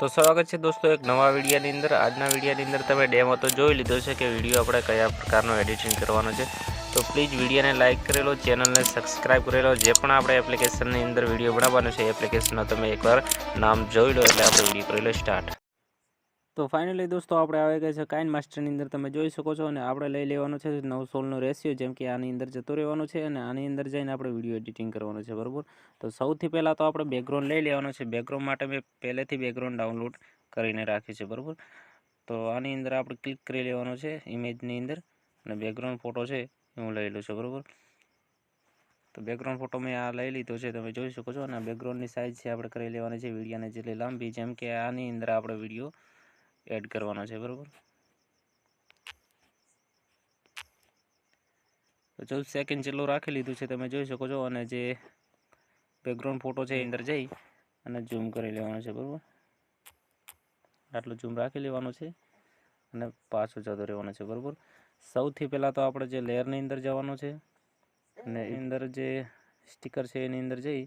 તો સ્વાગત છે દોસ્તો એક નવા વિડીયાની અંદર. આજના વિડીયાની અંદર તમે ડેમો તો જોઈ લીધો છે કે વીડિયો આપણે કયા પ્રકારનો એડિટિંગ કરવાનો છે. તો પ્લીઝ વિડીયોને લાઇક કરેલો ચેનલને સબસ્ક્રાઈબ કરેલો જે પણ આપણે એપ્લિકેશનની અંદર વીડિયો બનાવવાનો છે, એ એપ્લિકેશનનો તમે એકવાર નામ જોઈ લો એટલે આપણે વીડિયો કરેલો સ્ટાર્ટ તો ફાઇનલી દોસ્તો, આપણે આવી ગયા છે કાઇન માસ્ટરની અંદર. તમે જોઈ શકો છો અને આપણે લઈ લેવાનો છે નવ સોળનો રેશિયો જેમ કે આની અંદર જતો રહેવાનો છે અને આની અંદર જઈને આપણે વીડિયો એડિટિંગ કરવાનો છે, બરાબર? તો સૌથી પહેલાં તો આપણે બેકગ્રાઉન્ડ લઈ લેવાનો છે. બેકગ્રાઉન્ડ માટે મેં પહેલેથી બેકગ્રાઉન્ડ ડાઉનલોડ કરીને રાખ્યું છે, બરાબર? તો આની અંદર આપણે ક્લિક કરી લેવાનો છે ઇમેજની અંદર અને બેકગ્રાઉન્ડ ફોટો છે એ હું લઈ લઉં છું, બરાબર? તો બેકગ્રાઉન્ડ ફોટો મેં આ લઈ લીધો છે, તમે જોઈ શકો છો અને બેકગ્રાઉન્ડની સાઇઝ છે આપણે કરી લેવાની છે વિડીયોને જેટલી લાંબી, જેમ કે આની અંદર આપણે વીડિયો એડ કરવાનો છે, બરાબર? તો ચૌદ સેકન્ડ જેટલું રાખી લીધું છે, તમે જોઈ શકો છો, અને જે બેકગ્રાઉન્ડ ફોટો છે એ અંદર જઈ અને ઝૂમ કરી લેવાનો છે, બરાબર? આટલું ઝૂમ રાખી લેવાનું છે અને પાછું જતો રહેવાનો છે, બરાબર? સૌથી પહેલાં તો આપણે જે લેયરની અંદર જવાનું છે અને અંદર જે સ્ટીકર છે એની અંદર જઈ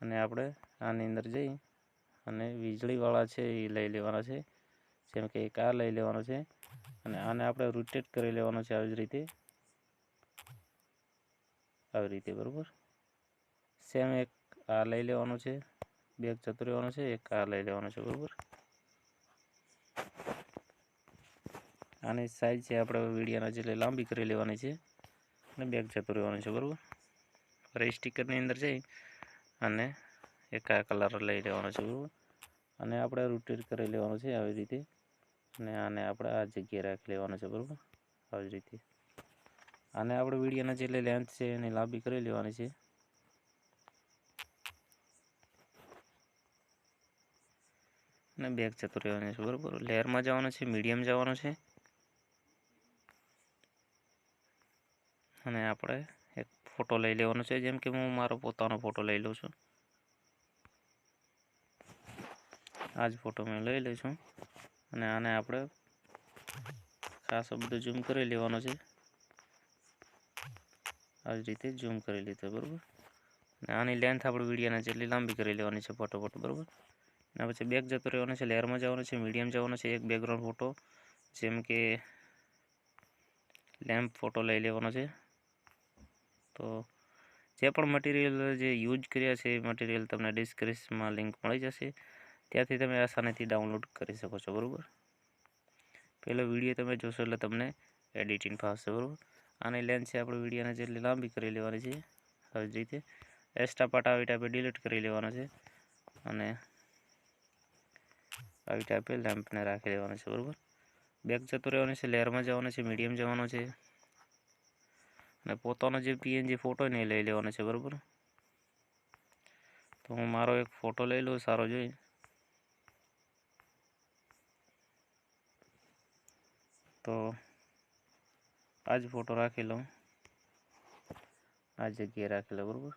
અને આપણે આની અંદર જઈ અને વીજળીવાળા છે એ લઈ લેવાના છે. જેમ કે એક આ લઈ લેવાનો છે અને આને આપણે રોટેટ કરી લેવાનો છે આવી જ રીતે. આવી રીતે, બરાબર? સેમ એક આ લઈ લેવાનું છે બેગ જતો રહેવાનો છે, એક આ લઈ લેવાનો છે, બરાબર? આની સાઈઝ છે આપણે વીડિયાના જેટલી લાંબી કરી લેવાની છે અને બેગ જતો રહેવાનું છે, બરાબર? હવે સ્ટીકરની અંદર જઈ અને એક આ કલર લઈ લેવાનો છે, બરાબર? અને આપણે રોટેટ કરી લેવાનું છે આવી રીતે. અને આને આપણે આ જગ્યાએ રાખી લેવાનું છે, બરાબર? આવી રીતે. આને આપણે વિડીયોના જેટલી લેન્થ છે એની લાંબી કરી લેવાની છે. અને બેગ જતું રહેવાનું છે, બરાબર? લેયરમાં જવાનું છે મીડિયમ જવાનું છે. અને આપણે એક ફોટો લઈ લેવાનો છે, જેમ કે હું મારો પોતાનો ફોટો લઈ લઉં છું. આ જ ફોટો મેં લઈ લઉં છું અને આને આપણે ખાસ બધું ઝૂમ કરી લેવાનો છે. આવી રીતે ઝૂમ કરી લીધો, બરાબર? અને આની લેન્થ આપણે વિડીયોના જેટલી લાંબી કરી લેવાની છે ફોટોફોટ બરાબર? એના પછી બેક જતો રહેવાનો છે લેરમાં જવાનો છે મીડિયમ જવાનો છે, એક બેકગ્રાઉન્ડ ફોટો જેમ કે લેમ્પ ફોટો લઈ લેવાનો છે. તો જે પણ મટીરિયલ જે યુઝ કર્યા છે એ મટીરિયલ તમને ડિસ્ક્રિપ્શનમાં લિંક મળી જશે. ત્યાંથી તમે આસાનીથી ડાઉનલોડ કરી શકો છો, બરાબર? પહેલો વીડિયો તમે જોશો એટલે તમને એડિટિંગ ફાવશે, બરાબર? આની લેન્થ છે આપણે વિડીયોને જેટલી લાંબી કરી લેવાની છે, આવી જ રીતે. એક્સ્ટ્રા પાર્ટ આવી ટાઈપે ડિલીટ કરી લેવાનો છે અને આવી ટાઈપે લેમ્પને રાખી લેવાનો છે, બરાબર? બેક જતો રહેવાનો છે લેયરમાં જવાનો છે મીડિયમ જવાનો છે. અને પોતાનો જે પીએનજી ફોટો ને એ લઈ લેવાનો છે, બરાબર? તો હું મારો એક ફોટો લઈ લઉં, સારો જોઈ. તો આ જ ફોટો રાખી લઉં આ જગ્યાએ રાખી લઉં બરાબર?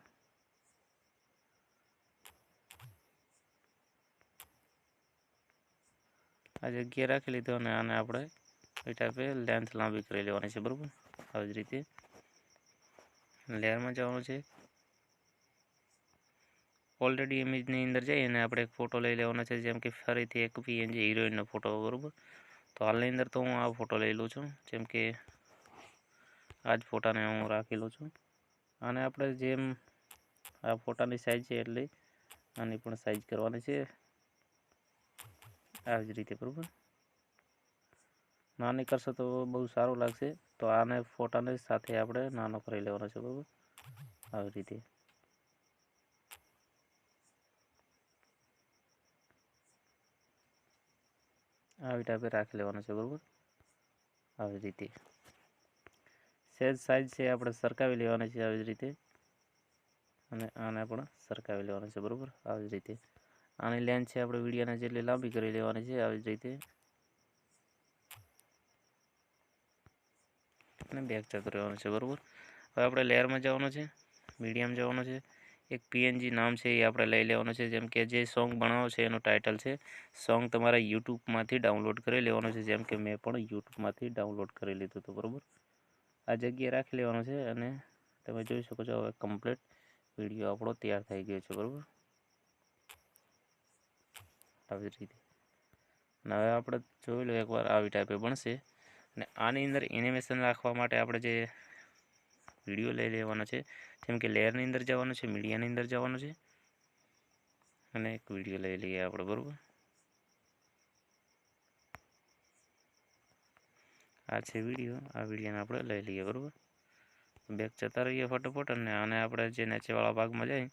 આ જગ્યાએ રાખી લીધો અને આને આપણે એ ટાઈપે લેન્થ લાંબી કરી લેવાની છે, બરાબર? આવી જ રીતે. લેયરમાં જવાનું છે. ઓલરેડી ઇમેજની અંદર જઈ અને આપણે એક ફોટો લઈ લેવાનો છે, જેમ કે ફરીથી એક પીએનજી હિરોઈનનો ફોટો બરાબર? તો હાલની અંદર તો હું આ ફોટો લઈ લઉં છું. જેમ કે આ જ ફોટાને હું રાખી લઉં છું. અને આપણે જેમ આ ફોટાની સાઇઝ છે એટલી, આની પણ સાઇઝ કરવાની છે. આવી જ રીતે, બરાબર? નાની કરશો તો બહુ સારું લાગશે. તો આને ફોટાને સાથે આપણે નાનો કરી લેવાનો છે, બરાબર? આવી રીતે. આવી ટાઈપે રાખી લેવાનો છે, બરાબર? આવી રીતે. સેજ સાઇઝ છે આપણે સરકાવી લેવાની છે આવી જ રીતે. અને આને પણ સરકાવી લેવાનું છે, બરાબર? આવી જ રીતે. આની લેન્થ છે આપણે વિડીયાને જેટલી લાંબી કરી લેવાની છે, આવી જ રીતે. અને બેક જતું રહેવાનું છે, બરાબર? હવે આપણે લેયરમાં જવાનું છે મીડિયમ જવાનું છે. એક પીએનજી નામ છે એ આપણે લઈ લેવાનું છે. જેમ કે જે સોંગ બનાવો છે એનું ટાઇટલ છે. સોંગ તમારા યુટ્યુબમાંથી ડાઉનલોડ કરી લેવાનું છે. જેમ કે મેં પણ યુટ્યુબમાંથી ડાઉનલોડ કરી લીધું હતું. બરાબર? આ જગ્યાએ રાખી લેવાનું છે અને તમે જોઈ શકો છો હવે કમ્પ્લીટ વીડિયો આપણો તૈયાર થઈ ગયો છે. બરાબર? આવી રીતે. અને હવે આપણે જોઈ લો એકવાર આવી ટાઈપે બનશે. અને આની અંદર એનિમેશન રાખવા માટે આપણે જે વીડિયો લઈ લેવાનો છે. જેમ કે લેયરની અંદર જવાનું છે, મીડિયાની અંદર જવાનું છે. અને એક વીડિયો લઈ લઈએ આપણે, બરાબર? આ છે વીડિયો, આ વિડીયોને આપણે લઈ લઈએ, બરાબર? બેક જતા રહીએ ફટોફટ અને આને આપણે જે નીચેવાળા ભાગમાં જઈ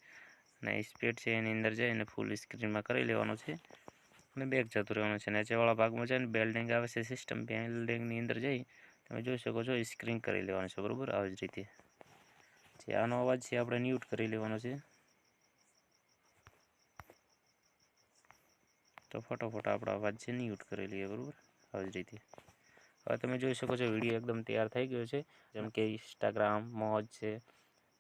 અને સ્પીડ છે એની અંદર જઈને ફૂલ સ્ક્રીનમાં કરી લેવાનું છે. અને બેક જતું રહેવાનું છે. નીચેવાળા ભાગમાં જઈને બેલ્ડિંગ આવે છે, સિસ્ટમ બેલ્ડિંગની અંદર જઈ તમે જોઈ શકો છો સ્ક્રીન કરી લેવાનું છે, બરાબર? આવી જ રીતે. જે આનો અવાજ છે, આપણે મ્યુટ કરી લેવાનો છે. તો ફટોફટ આપણો અવાજ છે મ્યુટ કરી લઈએ, બરાબર? આવી રીતે. હવે તમે જોઈ શકો છો, વીડિયો એકદમ તૈયાર થઈ ગયો છે. જેમ કે ઇન્સ્ટાગ્રામ મોજ છે.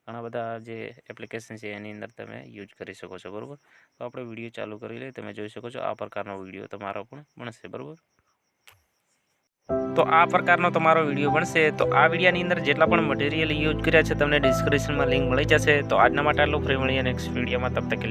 ઘણા બધા જે એપ્લિકેશન છે, એની અંદર તમે યુઝ કરી શકો છો, બરાબર? તો આપણે વીડિયો ચાલુ કરી લઈએ. તમે જોઈ શકો છો, આ પ્રકારનો વીડિયો તમારો પણ બનશે, બરાબર? તો આ પ્રકારનો તમારો વીડિયો બનશે. તો આ વિડીયોની અંદર જેટલા પણ મટીરિયલ યુઝ કર્યા છે, તમને ડિસ્ક્રિપ્શનમાં લિંક મળી જશે. તો આજના માટે આટલું. ફ્રી મળીએ નેક્સ્ટ વિડીયોમાં. તબ તક